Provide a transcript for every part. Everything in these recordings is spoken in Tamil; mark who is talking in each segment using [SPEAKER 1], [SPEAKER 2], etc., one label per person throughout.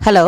[SPEAKER 1] ஹலோ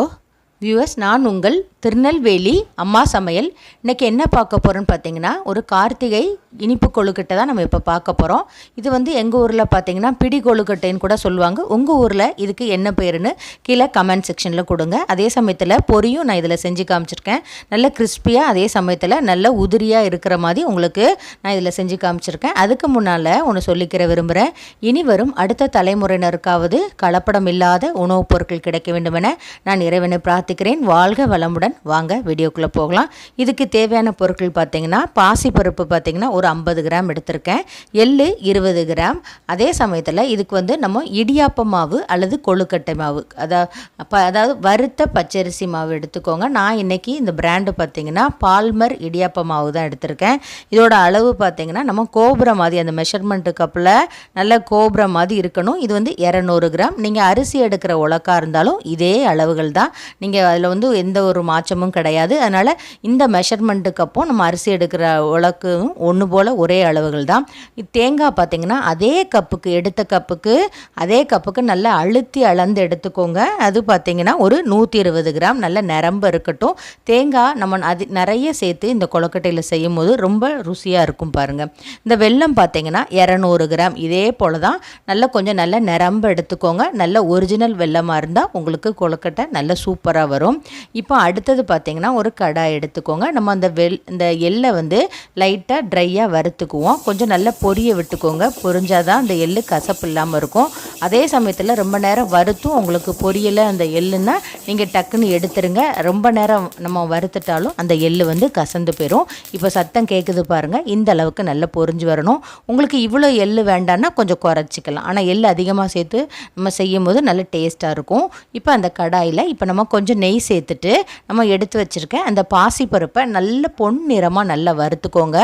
[SPEAKER 1] வியூவர்ஸ் நான் உங்கள் திருநெல்வேலி அம்மா சமையல். இன்றைக்கி என்ன பார்க்க போகிறோன்னு பார்த்தீங்கன்னா ஒரு கார்த்திகை இனிப்பு கொழுக்கட்டை தான் நம்ம இப்போ பார்க்க போகிறோம் இது வந்து எங்கள் ஊரில் பார்த்தீங்கன்னா பிடி கொழுக்கட்டைன்னு கூட சொல்லுவாங்க. உங்கள் ஊரில் இதுக்கு என்ன பேருன்னு கீழே கமெண்ட் செக்ஷனில் கொடுங்க. அதே சமயத்தில் பொரியும் நான் இதில் செஞ்சு காமிச்சிருக்கேன். நல்ல கிறிஸ்பியாக அதே சமயத்தில் நல்ல உதிரியாக இருக்கிற மாதிரி உங்களுக்கு நான் இதில் செஞ்சு காமிச்சிருக்கேன். அதுக்கு முன்னால் ஒன்று சொல்லிக்கிற விரும்புகிறேன் இனி வரும் அடுத்த தலைமுறையினருக்காவது கலப்படம் இல்லாத உணவுப் பொருட்கள் கிடைக்க வேண்டுமென நான் இறைவனை பிரார்த்திக்கிறேன். வாழ்க வளமுடன். வாங்க வீடியோக்குள்ளே போகலாம். இதுக்கு தேவையான பொருட்கள் பார்த்தீங்கன்னா பாசிப்பருப்பு பார்த்தீங்கன்னா ஒரு ஐம்பது கிராம் எடுத்திருக்கேன். எள்ளு இருபது கிராம். அதே சமயத்தில் இதுக்கு வந்து நம்ம இடியாப்ப மாவு அல்லது கொழுக்கட்டை மாவு. அதாவது அப்போ அதாவது வறுத்த பச்சரிசி மாவு எடுத்துக்கோங்க. நான் இன்றைக்கி இந்த பிராண்டு பார்த்தீங்கன்னா பால்மர் இடியாப்ப மாவு தான் எடுத்திருக்கேன். இதோட அளவு பார்த்தீங்கன்னா நம்ம கோபுரம் மாதிரி அந்த மெஷர்மெண்ட்டு கப்பில் நல்ல கோபுரம் மாதிரி இருக்கணும். இது வந்து இரநூறு கிராம். நீங்கள் அரிசி எடுக்கிற உலக்காக இருந்தாலும் இதே அளவுகள் தான். நீங்கள் அதில் வந்து எந்த ஒரு மாற்றமும் கிடையாது. அதனால் இந்த மெஷர்மெண்ட்டுக்கு அப்போ நம்ம அரிசி எடுக்கிற உலக்கும் ஒன்று போல் ஒரே அளவுகள் தான். இது தேங்காய் பார்த்தீங்கன்னா அதே கப்புக்கு எடுத்த கப்புக்கு அதே கப்புக்கு நல்லா அழுத்தி அளந்து எடுத்துக்கோங்க. அது பார்த்தீங்கன்னா ஒரு நூற்றி இருபது கிராம் நல்ல நிரம்ப இருக்கட்டும். தேங்காய் நம்ம அது நிறைய சேர்த்து இந்த கொழுக்கட்டையில் செய்யும் போது ரொம்ப ருசியாக இருக்கும் பாருங்கள் இந்த வெல்லம் பார்த்திங்கன்னா இரநூறு கிராம் இதே போல் தான். நல்லா கொஞ்சம் நல்ல நிரம்ப எடுத்துக்கோங்க. நல்ல ஒரிஜினல் வெல்லமாக இருந்தால் உங்களுக்கு கொழுக்கட்டை நல்ல சூப்பராக வரும். இப்போ அடுத்த அடுத்தது பார்த்திங்கன்னா ஒரு கடாய் எடுத்துக்கோங்க. நம்ம அந்த வெள் இந்த எள்ளை வந்து லைட்டாக ட்ரையாக வறுத்துக்குவோம். கொஞ்சம் நல்லா பொரிய விட்டுக்கோங்க. பொரிஞ்சால் தான் அந்த எள்ளு கசப்பு இல்லாமல் இருக்கும். அதே சமயத்தில் ரொம்ப நேரம் வறுத்தும் உங்களுக்கு பொரியலை அந்த எள்ளுன்னா நீங்கள் டக்குன்னு எடுத்துருங்க. ரொம்ப நேரம் நம்ம வறுத்துட்டாலும் அந்த எள்ளு வந்து கசந்து போயிடும் இப்போ சத்தம் கேட்குது பாருங்கள் இந்த அளவுக்கு நல்லா பொரிஞ்சு வரணும். உங்களுக்கு இவ்வளோ எள்ளு வேண்டான்னா கொஞ்சம் குறைச்சிக்கலாம். ஆனால் எள்ளு அதிகமாக சேர்த்து நம்ம செய்யும் போது நல்ல டேஸ்ட்டாக இருக்கும். இப்போ அந்த கடாயில் இப்போ நம்ம கொஞ்சம் நெய் சேர்த்துட்டு நம்ம எடுத்து வச்சுருக்க அந்த பாசிப்பருப்பை நல்ல பொன் நிறமாக நல்லா வறுத்துக்கோங்க.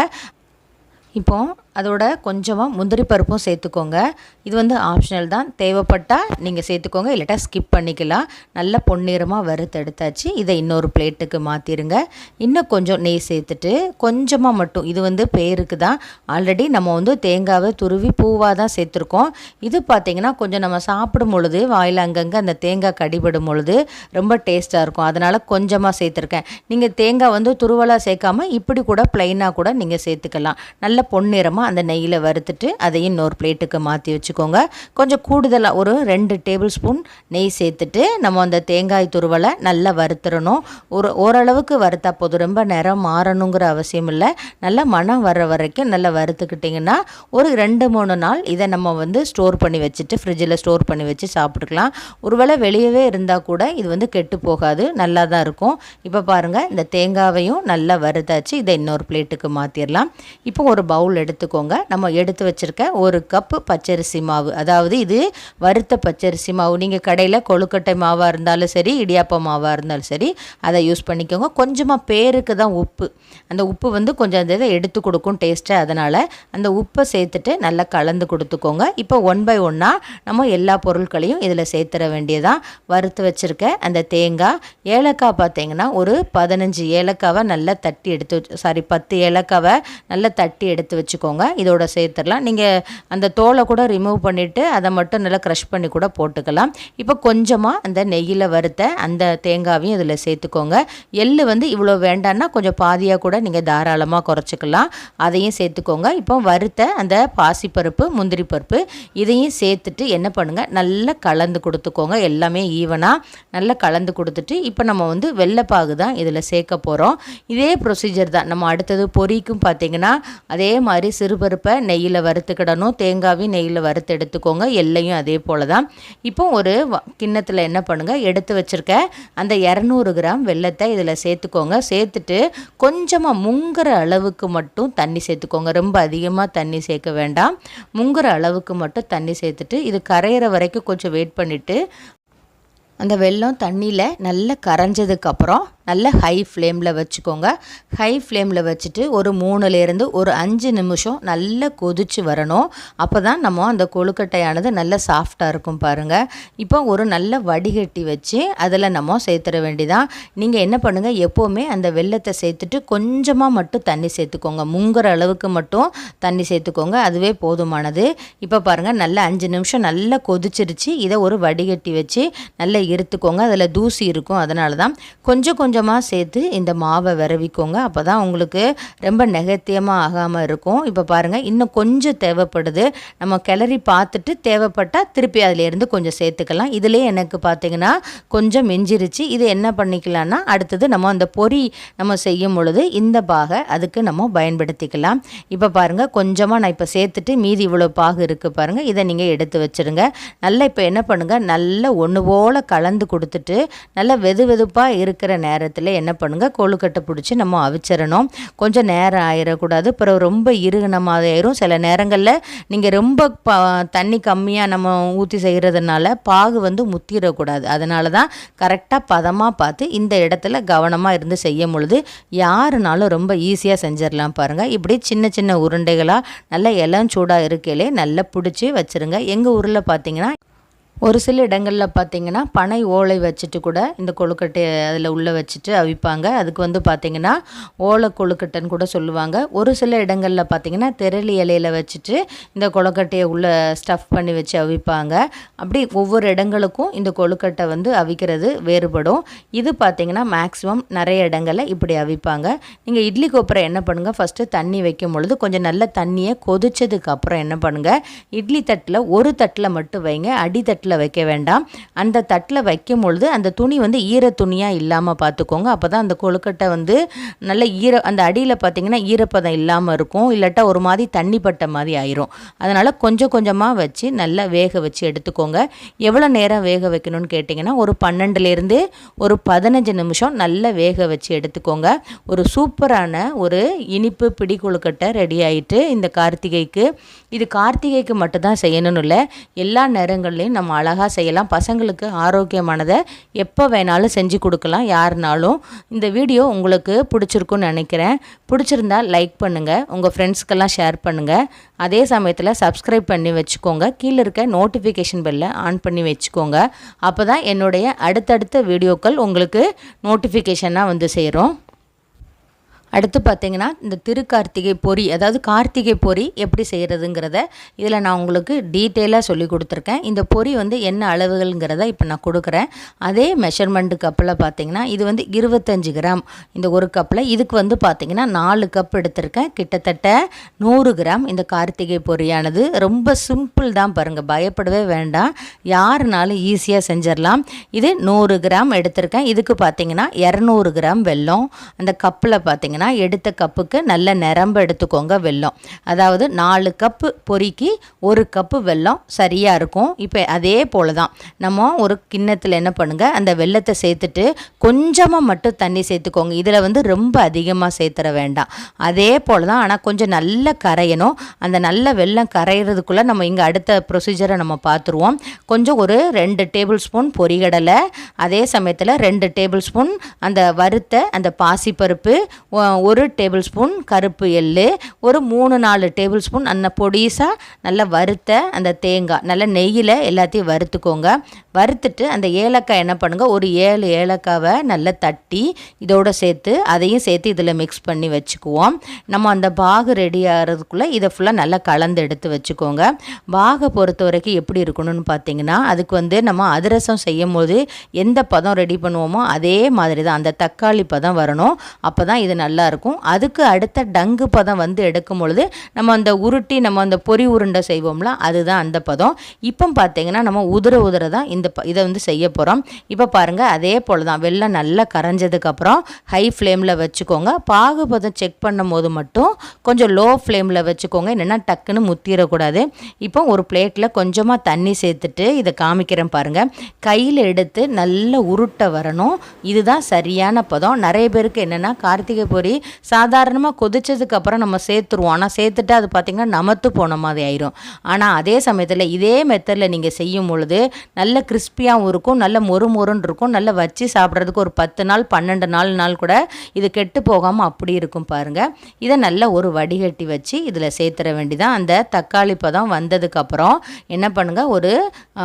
[SPEAKER 1] இப்போது அதோட கொஞ்சமாக முந்திரி பருப்பும் சேர்த்துக்கோங்க. இது வந்து ஆப்ஷனல் தான். தேவைப்பட்டால் நீங்கள் சேர்த்துக்கோங்க. இல்லாட்டா ஸ்கிப் பண்ணிக்கலாம். நல்ல பொன்னிறமாக வறுத்து எடுத்தாச்சு. இதை இன்னொரு பிளேட்டுக்கு மாற்றிடுங்க இன்னும் கொஞ்சம் நெய் சேர்த்துட்டு கொஞ்சமாக மட்டும் இது வந்து பேருக்கு தான். ஆல்ரெடி நம்ம வந்து தேங்காவை துருவி பூவாக தான் சேர்த்துருக்கோம். இது பார்த்திங்கன்னா கொஞ்சம் நம்ம சாப்பிடும் பொழுது வாயில் அங்கங்கே அந்த தேங்காய் கடிபடும் பொழுது ரொம்ப டேஸ்ட்டாக இருக்கும். அதனால் கொஞ்சமாக சேர்த்துருக்கேன். நீங்கள் தேங்காய் வந்து துருவலாக சேர்க்காம இப்படி கூட ப்ளைனாக கூட நீங்கள் சேர்த்துக்கலாம். நல்ல பொன்னிறமாக அந்த நெய்யில் வறுத்துட்டு அதையும் இன்னொரு பிளேட்டுக்கு மாற்றி வச்சுக்கோங்க. கொஞ்சம் கூடுதலாக ஒரு ரெண்டு டேபிள் ஸ்பூன் நெய் சேர்த்துட்டு நம்ம அந்த தேங்காய் துருவலை நல்லா வறுத்துடணும் ஒரு ஓரளவுக்கு வறுத்தா போதும். ரொம்ப நேரம் மாறணுங்கிற அவசியம் இல்லை. நல்லா மனம் வர்ற வரைக்கும் நல்லா வறுத்துக்கிட்டிங்கன்னா ஒரு ரெண்டு மூணு நாள் இதை நம்ம வந்து ஸ்டோர் பண்ணி வச்சுட்டு ஃப்ரிட்ஜில் ஸ்டோர் பண்ணி வச்சு சாப்பிட்டுக்கலாம். ஒருவேளை வெளியவே இருந்தால் கூட இது வந்து கெட்டு போகாது. நல்லா தான் இருக்கும். இப்போ பாருங்கள் இந்த தேங்காவையும் நல்லா வறுத்தாச்சு. இதை இன்னொரு பிளேட்டுக்கு மாற்றிடலாம் இப்போ ஒரு பவுல் எடுத்துக்கோங்க. நம்ம எடுத்து வச்சுருக்க ஒரு கப்பு பச்சரிசி மாவு. அதாவது இது வறுத்த பச்சரிசி மாவு. நீங்கள் கடையில் கொழுக்கட்டை மாவாக இருந்தாலும் சரி இடியாப்ப மாவாக இருந்தாலும் சரி அதை யூஸ் பண்ணிக்கோங்க. கொஞ்சமாக பேருக்கு தான் உப்பு. அந்த உப்பு வந்து கொஞ்சம் அந்த இதை எடுத்து கொடுக்கும் டேஸ்ட்டு அதனால் அந்த உப்பை சேர்த்துட்டு நல்லா கலந்து கொடுத்துக்கோங்க. இப்போ ஒன் பை ஒன்னாக நம்ம எல்லா பொருட்களையும் இதில் சேர்த்துற வேண்டியதான் வறுத்து வச்சுருக்க அந்த தேங்காய் ஏலக்காய் பார்த்தீங்கன்னா ஒரு பதினஞ்சு ஏலக்காவை நல்லா தட்டி எடுத்து சாரி பத்து ஏலக்காவை நல்லா தட்டி எடுத்து வச்சுக்கோங்க. இதோட சேர்த்துடலாம். நீங்கள் அந்த தோலை கூட ரிமூவ் பண்ணிவிட்டு அதை மட்டும் நல்லா க்ரஷ் பண்ணி கூட போட்டுக்கலாம். இப்போ கொஞ்சமாக அந்த நெய்யில் வறுத்த அந்த தேங்காவையும் இதில் சேர்த்துக்கோங்க. எள்ளு வந்து இவ்வளோ வேண்டான்னா கொஞ்சம் பாதியாக கூட நீங்கள் தாராளமாக குறைச்சிக்கலாம். அதையும் சேர்த்துக்கோங்க. இப்போ வறுத்த அந்த பாசிப்பருப்பு முந்திரி பருப்பு இதையும் சேர்த்துட்டு என்ன பண்ணுங்கள் நல்லா கலந்து கொடுத்துக்கோங்க. எல்லாமே ஈவனாக நல்லா கலந்து கொடுத்துட்டு இப்போ நம்ம வந்து வெள்ளைப்பாகு தான் இதில் சேர்க்க போகிறோம் இதே ப்ரொசீஜர் தான். நம்ம அடுத்தது பொரிக்கும் பார்த்தீங்கன்னா அதே மாதிரி சிறுபருப்பை நெய்யில் வறுத்துக்கிடணும் தேங்காவையும் நெய்யில் வறுத்து எடுத்துக்கோங்க. எல்லையும் அதே போல் தான் இப்போ ஒரு கிண்ணத்தில் என்ன பண்ணுங்கள் எடுத்து வச்சுருக்க அந்த இரநூறு கிராம் வெள்ளத்தை இதில் சேர்த்துக்கோங்க. சேர்த்துட்டு கொஞ்சமாக முங்குற அளவுக்கு மட்டும் தண்ணி சேர்த்துக்கோங்க. ரொம்ப அதிகமாக தண்ணி சேர்க்க வேண்டாம். முங்குற அளவுக்கு மட்டும் தண்ணி சேர்த்துட்டு இது கரையிற வரைக்கும் கொஞ்சம் வெயிட் பண்ணிவிட்டு அந்த வெல்லம் தண்ணியில் நல்லா கரைஞ்சதுக்கப்புறம் நல்ல ஹை ஃப்ளேமில் வச்சுக்கோங்க. ஹை ஃப்ளேமில் வச்சுட்டு ஒரு மூணுலேருந்து ஒரு அஞ்சு நிமிஷம் நல்லா கொதிச்சு வரணும். அப்போ தான் நம்ம அந்த கொழுக்கட்டையானது நல்ல சாஃப்டாக இருக்கும் பாருங்கள் இப்போ ஒரு நல்ல வடிகட்டி வச்சு அதில் நம்ம சேர்த்துட வேண்டிதான். நீங்கள் என்ன பண்ணுங்கள் எப்போவுமே அந்த வெள்ளத்தை சேர்த்துட்டு கொஞ்சமாக மட்டும் தண்ணி சேர்த்துக்கோங்க. முங்குற அளவுக்கு மட்டும் தண்ணி சேர்த்துக்கோங்க. அதுவே போதுமானது. இப்போ பாருங்கள் நல்லா அஞ்சு நிமிஷம் நல்லா கொதிச்சிருச்சு. இதை ஒரு வடிகட்டி வச்சு நல்ல எடுத்துக்கோங்க. அதில் தூசி இருக்கும். அதனால தான் கொஞ்சம் கொஞ்சமாக சேர்த்து இந்த மாவை விரவிக்கோங்க. அப்போ தான் உங்களுக்கு ரொம்ப நெகத்தியமாக ஆகாமல் இருக்கும். இப்போ பாருங்கள் இன்னும் கொஞ்சம் தேவைப்படுது. நம்ம கிளறி பார்த்துட்டு தேவைப்பட்டால் திருப்பி அதிலேருந்து கொஞ்சம் சேர்த்துக்கலாம். இதிலே எனக்கு பார்த்தீங்கன்னா கொஞ்சம் மிஞ்சிருச்சு. இது என்ன பண்ணிக்கலாம்னா அடுத்தது நம்ம அந்த பொரி நம்ம செய்யும் பொழுது இந்த பாகை அதுக்கு நம்ம பயன்படுத்திக்கலாம். இப்போ பாருங்கள் கொஞ்சமாக நான் இப்போ சேர்த்துட்டு மீதி இவ்வளோ பாகு இருக்குது பாருங்கள் இதை நீங்கள் எடுத்து வச்சுருங்க. நல்லா இப்போ என்ன பண்ணுங்கள் நல்லா ஒன்று போல் கலந்து கொடுத்துட்டு நல்லா வெது வெதுப்பாக இருக்கிற நேரத்தில் என்ன பண்ணுங்கள் கொழுக்கட்டை பிடிச்சி நம்ம அவிச்சிடணும் கொஞ்சம் நேரம் ஆயிடக்கூடாது அப்புறம் ரொம்ப இறுகின மாதிரி ஆயிரும் சில நேரங்களில் நீங்கள் ரொம்ப ப தண்ணி கம்மியாக நம்ம ஊற்றி செய்கிறதுனால பாகு வந்து முத்திடக்கூடாது அதனால தான் கரெக்டாக பதமாக பார்த்து இந்த இடத்துல கவனமாக இருந்து செய்யும் பொழுது யாருனாலும் ரொம்ப ஈஸியாக செஞ்சிடலாம் பாருங்கள் இப்படி சின்ன சின்ன உருண்டைகளாக நல்லா இளம் சூடாக இருக்கையிலே நல்லா பிடிச்சி வச்சுருங்க. எங்கள் ஊரில் பார்த்தீங்கன்னா ஒரு சில இடங்களில் பார்த்தீங்கன்னா பனை ஓலை வச்சுட்டு கூட இந்த கொழுக்கட்டையை அதில் உள்ளே வச்சுட்டு அவிப்பாங்க. அதுக்கு வந்து பார்த்திங்கன்னா ஓலை கொழுக்கட்டைன்னு கூட சொல்லுவாங்க. ஒரு சில இடங்களில் பார்த்திங்கன்னா திரளி இலையில் வச்சுட்டு இந்த கொழுக்கட்டையை உள்ளே ஸ்டஃப் பண்ணி வச்சு அவிப்பாங்க. அப்படி ஒவ்வொரு இடங்களுக்கும் இந்த கொழுக்கட்டை வந்து அவிக்கிறது வேறுபடும். இது பார்த்திங்கன்னா மேக்ஸிமம் நிறைய இடங்களில் இப்படி அவிப்பாங்க. நீங்கள் இட்லி கொப்பரை என்ன பண்ணுங்கள் ஃபஸ்ட்டு தண்ணி வைக்கும் பொழுது கொஞ்சம் நல்ல தண்ணியை கொதிச்சதுக்கு அப்புறம் என்ன பண்ணுங்கள் இட்லி தட்டில் ஒரு தட்டில் மட்டும் வைங்க. அடி தட்டில் வைக்க வேண்டாம். அந்த தட்டில் வைக்கும் பொழுது அந்த துணி வந்து ஈர துணியாக இல்லாமல் பார்த்துக்கோங்க அப்போ தான் அந்த கொழுக்கட்டை வந்து நல்ல ஈர அந்த அடியில் பார்த்திங்கன்னா ஈரப்பதம் இல்லாமல் இருக்கும். இல்லாட்டா ஒரு மாதிரி தண்ணி பட்ட மாதிரி ஆயிரும். அதனால் கொஞ்சம் கொஞ்சமாக வச்சு நல்லா வேக வச்சு எடுத்துக்கோங்க. எவ்வளோ நேரம் வேக வைக்கணும்னு கேட்டிங்கன்னா ஒரு பன்னெண்டுலேருந்து ஒரு பதினஞ்சு நிமிஷம் நல்லா வேக வச்சு எடுத்துக்கோங்க. ஒரு சூப்பரான ஒரு இனிப்பு பிடி கொழுக்கட்டை ரெடி ஆகிட்டு இந்த கார்த்திகைக்கு இது கார்த்திகைக்கு மட்டும்தான் செய்யணும்னு இல்லை. எல்லா நேரங்கள்லையும் நம்ம அழகாக செய்யலாம். பசங்களுக்கு ஆரோக்கியமானதை எப்போ வேணாலும் செஞ்சு கொடுக்கலாம். யாருனாலும் இந்த வீடியோ உங்களுக்கு பிடிச்சிருக்குன்னு நினைக்கிறேன். பிடிச்சிருந்தா லைக் பண்ணுங்கள் உங்கள் ஃப்ரெண்ட்ஸ்க்கெல்லாம் ஷேர் பண்ணுங்கள் அதே சமயத்தில் சப்ஸ்கிரைப் பண்ணி வச்சுக்கோங்க. கீழே இருக்க நோட்டிஃபிகேஷன் பெல்லை ஆன் பண்ணி வச்சுக்கோங்க. அப்போ தான் என்னுடைய அடுத்தடுத்த வீடியோக்கள் உங்களுக்கு நோட்டிஃபிகேஷனாக வந்து சேரும். அடுத்து பார்த்தீங்கன்னா இந்த திருக்கார்த்திகை பொரி அதாவது கார்த்திகை பொரி எப்படி செய்கிறதுங்கிறத இதில் நான் உங்களுக்கு டீட்டெயிலாக சொல்லி கொடுத்துருக்கேன். இந்த பொரி வந்து என்ன அளவுகள்ங்கிறத இப்போ நான் கொடுக்குறேன். அதே மெஷர்மெண்ட்டு கப்பில் பார்த்தீங்கன்னா இது வந்து இருபத்தஞ்சி கிராம். இந்த ஒரு கப்பில் இதுக்கு வந்து பார்த்திங்கன்னா நாலு கப் எடுத்திருக்கேன். கிட்டத்தட்ட நூறு கிராம் இந்த கார்த்திகை பொரியானது ரொம்ப சிம்பிள் தான் பாருங்கள் பயப்படவே வேண்டாம். யாருனாலும் ஈஸியாக செஞ்சிடலாம். இது நூறு கிராம் எடுத்திருக்கேன். இதுக்கு பார்த்தீங்கன்னா இரநூறு கிராம் வெல்லம். அந்த கப்பில் பார்த்திங்கன்னா பார்த்தீங்கன்னா எடுத்த கப்புக்கு நல்ல நிரம்ப எடுத்துக்கோங்க வெல்லம். அதாவது நாலு கப்பு பொறிக்கு ஒரு கப்பு வெல்லம் சரியாக இருக்கும். இப்போ அதே போல் தான் நம்ம ஒரு கிண்ணத்தில் என்ன பண்ணுங்கள் அந்த வெள்ளத்தை சேர்த்துட்டு கொஞ்சமாக மட்டும் தண்ணி சேர்த்துக்கோங்க. இதில் வந்து ரொம்ப அதிகமாக சேர்த்துற வேண்டாம். அதே போல் தான் ஆனால் கொஞ்சம் நல்ல கரையணும். அந்த நல்ல வெள்ளம் கரையிறதுக்குள்ளே நம்ம இங்கே அடுத்த ப்ரொசீஜரை நம்ம பார்த்துருவோம் கொஞ்சம் ஒரு ரெண்டு டேபிள் ஸ்பூன் பொரிகடலை அதே சமயத்தில் ரெண்டு டேபிள் ஸ்பூன் அந்த வறுத்த அந்த பாசிப்பருப்பு ஒரு டேபிள் ஸ்பூன் கருப்பு எள் ஒரு மூணு நாலு டேபிள் ஸ்பூன் அந்த பொடிசாக நல்லா வறுத்த அந்த தேங்காய் நல்லா நெய்யில் எல்லாத்தையும் வறுத்துக்கோங்க. வறுத்துட்டு அந்த ஏலக்காய் என்ன பண்ணுங்கள் ஒரு ஏழு ஏலக்காவை நல்லா தட்டி இதோடு சேர்த்து அதையும் சேர்த்து இதில் மிக்ஸ் பண்ணி வச்சுக்குவோம். நம்ம அந்த பாகு ரெடி ஆகிறதுக்குள்ளே இதை ஃபுல்லாக நல்லா கலந்து எடுத்து வச்சுக்கோங்க. பாகை பொறுத்த வரைக்கும் எப்படி இருக்கணும்னு பார்த்தீங்கன்னா அதுக்கு வந்து நம்ம அதிரசம் செய்யும் போது எந்த பதம் ரெடி பண்ணுவோமோ அதே மாதிரி தான் அந்த தக்காளி பதம் வரணும். அப்போ தான் இது நல்லா இருக்கும் அதுக்கு அடுத்த டங்கு பதம் வந்து எடுக்கும் பொழுது நம்ம அந்த உருட்டி நம்ம அந்த பொறி உருண்டை செய்வோம்ல அதுதான் அந்த பதம். இப்போ பார்த்தீங்கன்னா நம்ம உதிர உதிர தான் இந்த இதை வந்து செய்ய போகிறோம் இப்போ பாருங்கள் அதே போல் தான் வெள்ளம் நல்லா கரைஞ்சதுக்கப்புறம் ஹை ஃப்ளேமில் வச்சுக்கோங்க. பாகு பதம் செக் பண்ணும் போது மட்டும் கொஞ்சம் லோ ஃப்ளேமில் வச்சுக்கோங்க. என்னென்னா டக்குன்னு முத்திடக்கூடாது இப்போ ஒரு பிளேட்டில் கொஞ்சமாக தண்ணி சேர்த்துட்டு இதை காமிக்கிறேன் பாருங்கள் கையில் எடுத்து நல்ல உருட்டை வரணும். இதுதான் சரியான பதம். நிறைய பேருக்கு என்னென்னா கார்த்திகை பொறி சாதாரணமாக கொதிச்சதுக்கப்புறம் நம்ம சேர்த்துருவோம். ஆனால் சேர்த்துட்டு அது பார்த்திங்கன்னா நமத்து போன மாதிரி ஆயிரும். ஆனால் அதே சமயத்தில் இதே மெத்தடில் நீங்கள் செய்யும் பொழுது நல்ல கிறிஸ்பியாகவும் இருக்கும் நல்ல மொறு மொறுன்னு இருக்கும். நல்லா வச்சு சாப்பிட்றதுக்கு ஒரு பத்து நாள் பன்னெண்டு நாலு நாள் கூட இது கெட்டு போகாமல் அப்படி இருக்கும் பாருங்கள் இதை நல்ல ஒரு வடிகட்டி வச்சு இதில் சேர்த்துற வேண்டிதான். அந்த தக்காளி பதம் வந்ததுக்கப்புறம் என்ன பண்ணுங்கள் ஒரு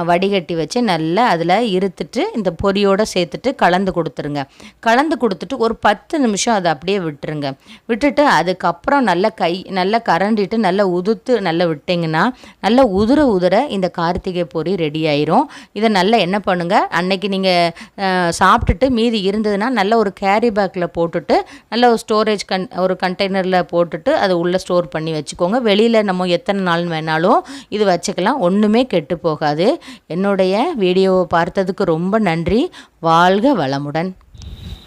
[SPEAKER 1] வடிகட்டி வச்சு நல்லா அதில் இருத்துட்டு இந்த பொரியோடு சேர்த்துட்டு கலந்து கொடுத்துருங்க. கலந்து கொடுத்துட்டு ஒரு பத்து நிமிஷம் அதை அப்படியே விட்டுருங்க. விட்டுட்டு அதுக்கப்புறம் நல்லா கை நல்லா கரண்டிட்டு நல்லா உதுத்து நல்லா விட்டிங்கன்னா நல்லா உதுர உதுர இந்த கார்த்திகை பொரி ரெடி ஆயிரும். இதை நல்லா என்ன பண்ணுங்கள் அன்னைக்கு நீங்கள் சாப்பிட்டுட்டு மீதி இருந்ததுன்னா நல்ல ஒரு கேரி பேக்கில் போட்டுட்டு நல்ல ஒரு ஸ்டோரேஜ் கன் ஒரு கண்டெய்னரில் போட்டுட்டு அதை உள்ளே ஸ்டோர் பண்ணி வச்சுக்கோங்க. வெளியில் நம்ம எத்தனை நாள் வேணாலும் இது வச்சுக்கலாம். ஒன்றுமே கெட்டு போகாது. என்னுடைய வீடியோவை பார்த்ததுக்கு ரொம்ப நன்றி. வாழ்க வளமுடன்.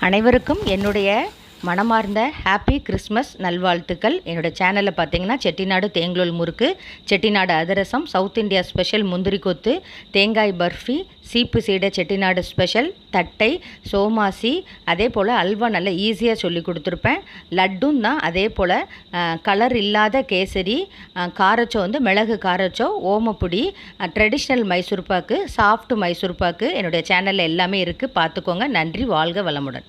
[SPEAKER 1] அனைவருக்கும் என்னுடைய மனமார்ந்த ஹாப்பி கிறிஸ்மஸ் நல்வாழ்த்துக்கள். என்னோட சேனலில் பார்த்தீங்கன்னா செட்டிநாடு தேங்குழல் முறுக்கு செட்டிநாடு அதிரசம் சவுத் இந்தியா ஸ்பெஷல் முந்திரி கொத்து தேங்காய் பர்ஃபி சீப்பு சீடை செட்டிநாடு ஸ்பெஷல் தட்டை சோமாசி அதே போல் அல்வா நல்லா ஈஸியாக சொல்லி கொடுத்துருப்பேன். லட்டும் தான் அதே போல் கலர் இல்லாத கேசரி காரச்சோ வந்து மிளகு காரச்சோ ஓமப்பொடி ட்ரெடிஷ்னல் மைசூர் பாக்கு சாஃப்ட் மைசூர் பாக்கு என்னுடைய சேனலில் எல்லாமே இருக்குது பார்த்துக்கோங்க நன்றி வாழ்க வளமுடன்.